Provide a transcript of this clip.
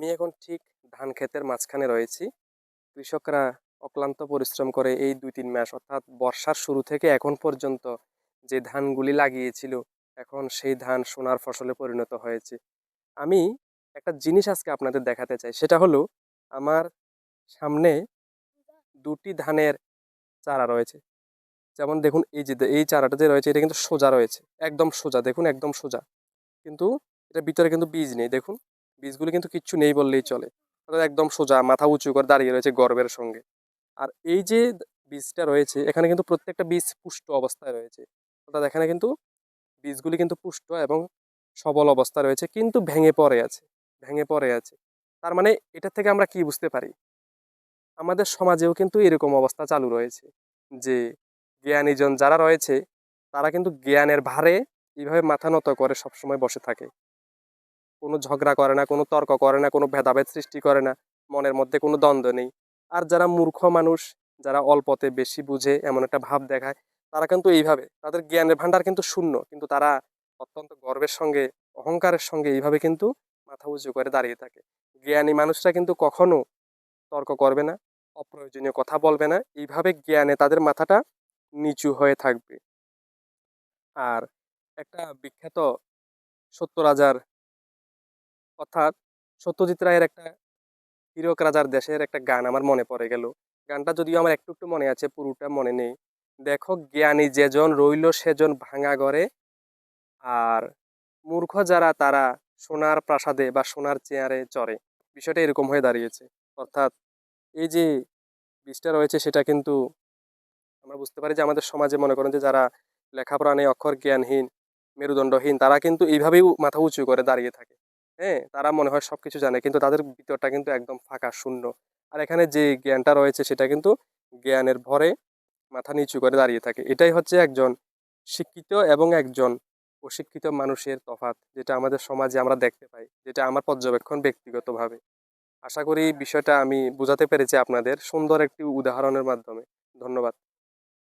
আমি এখন ঠিক ধান ক্ষেতের মাঝখানে রয়েছি। কৃষকরা অক্লান্ত পরিশ্রম করে এই দুই তিন মাস, অর্থাৎ বর্ষার শুরু থেকে এখন পর্যন্ত যে ধানগুলি লাগিয়েছিল, এখন সেই ধান সোনার ফসলে পরিণত হয়েছে। আমি একটা জিনিস আজকে আপনাদের দেখাতে চাই, সেটা হলো আমার সামনে দুটি ধানের চারা রয়েছে। যেমন দেখুন, এই যে এই চারাটা যে রয়েছে, এটা কিন্তু সোজা রয়েছে। একদম সোজা, দেখুন, একদম সোজা। কিন্তু এটার ভিতরে কিন্তু বীজ নেই, দেখুন। বীজগুলি কিন্তু কিচ্ছু নেই বললেই চলে। অর্থাৎ একদম সোজা, মাথা উঁচু করে দাঁড়িয়ে রয়েছে গর্বের সঙ্গে। আর এই যে বীজটা রয়েছে, এখানে কিন্তু প্রত্যেকটা বীজ পুষ্ট অবস্থায় রয়েছে। অর্থাৎ এখানে কিন্তু বীজগুলি কিন্তু পুষ্ট এবং সবল অবস্থা রয়েছে, কিন্তু ভেঙে পড়ে আছে, ভেঙে পড়ে আছে। তার মানে এটা থেকে আমরা কি বুঝতে পারি? আমাদের সমাজেও কিন্তু এরকম অবস্থা চালু রয়েছে যে জ্ঞানীজন যারা রয়েছে, তারা কিন্তু জ্ঞানের ভারে এইভাবে মাথা নত করে সবসময় বসে থাকে। কোনো ঝগড়া করে না, কোনো তর্ক করে না, কোনো ভেদাভেদ সৃষ্টি করে না, মনের মধ্যে কোনো দ্বন্দ্ব নেই। আর যারা মূর্খ মানুষ, যারা অল্পতে বেশি বুঝে এমন একটা ভাব দেখায়, তারা কিন্তু এইভাবে, তাদের জ্ঞানের ভান্ডার কিন্তু শূন্য, কিন্তু তারা অত্যন্ত গর্বের সঙ্গে, অহংকারের সঙ্গে এইভাবে কিন্তু মাথা উঁচু করে দাঁড়িয়ে থাকে। জ্ঞানী মানুষরা কিন্তু কখনো তর্ক করবে না, অপ্রয়োজনীয় কথা বলবে না, এইভাবে জ্ঞানে তাদের মাথাটা নিচু হয়ে থাকবে। আর একটা বিখ্যাত সত্য রাজার অর্থাৎ সত্যজিৎ রায়ের একটা হীরক রাজার দেশের একটা গান আমার মনে পড়ে গেল। গানটা যদিও আমার একটু একটু মনে আছে, পুরোটা মনে নেই। দেখো জ্ঞানী যেজন রইল সেজন ভাঙা ঘরে, আর মূর্খ যারা তারা সোনার প্রাসাদে বা সোনার চেয়ারে চড়ে। বিষয়টা এরকম হয়ে দাঁড়িয়েছে। অর্থাৎ এই যে বীজটা রয়েছে সেটা কিন্তু আমরা বুঝতে পারি যে আমাদের সমাজে মনে করেন যে যারা লেখাপড়া নেই অক্ষর জ্ঞানহীন, মেরুদণ্ডহীন, তারা কিন্তু এইভাবেই মাথা উঁচু করে দাঁড়িয়ে থাকে। হ্যাঁ তারা মনে হয় সব কিছু জানে। কিন্তু তাদের ভিতরটা কিন্তু একদম ফাঁকা, শূন্য। আর এখানে যে জ্ঞানটা রয়েছে, সেটা কিন্তু জ্ঞানের ভরে মাথা নিচু করে দাঁড়িয়ে থাকে। এটাই হচ্ছে একজন শিক্ষিত এবং একজন অশিক্ষিত মানুষের তফাৎ, যেটা আমাদের সমাজে আমরা দেখতে পাই, যেটা আমার পর্যবেক্ষণ ব্যক্তিগতভাবে। আশা করি বিষয়টা আমি বোঝাতে পেরেছি আপনাদের সুন্দর একটি উদাহরণের মাধ্যমে। ধন্যবাদ।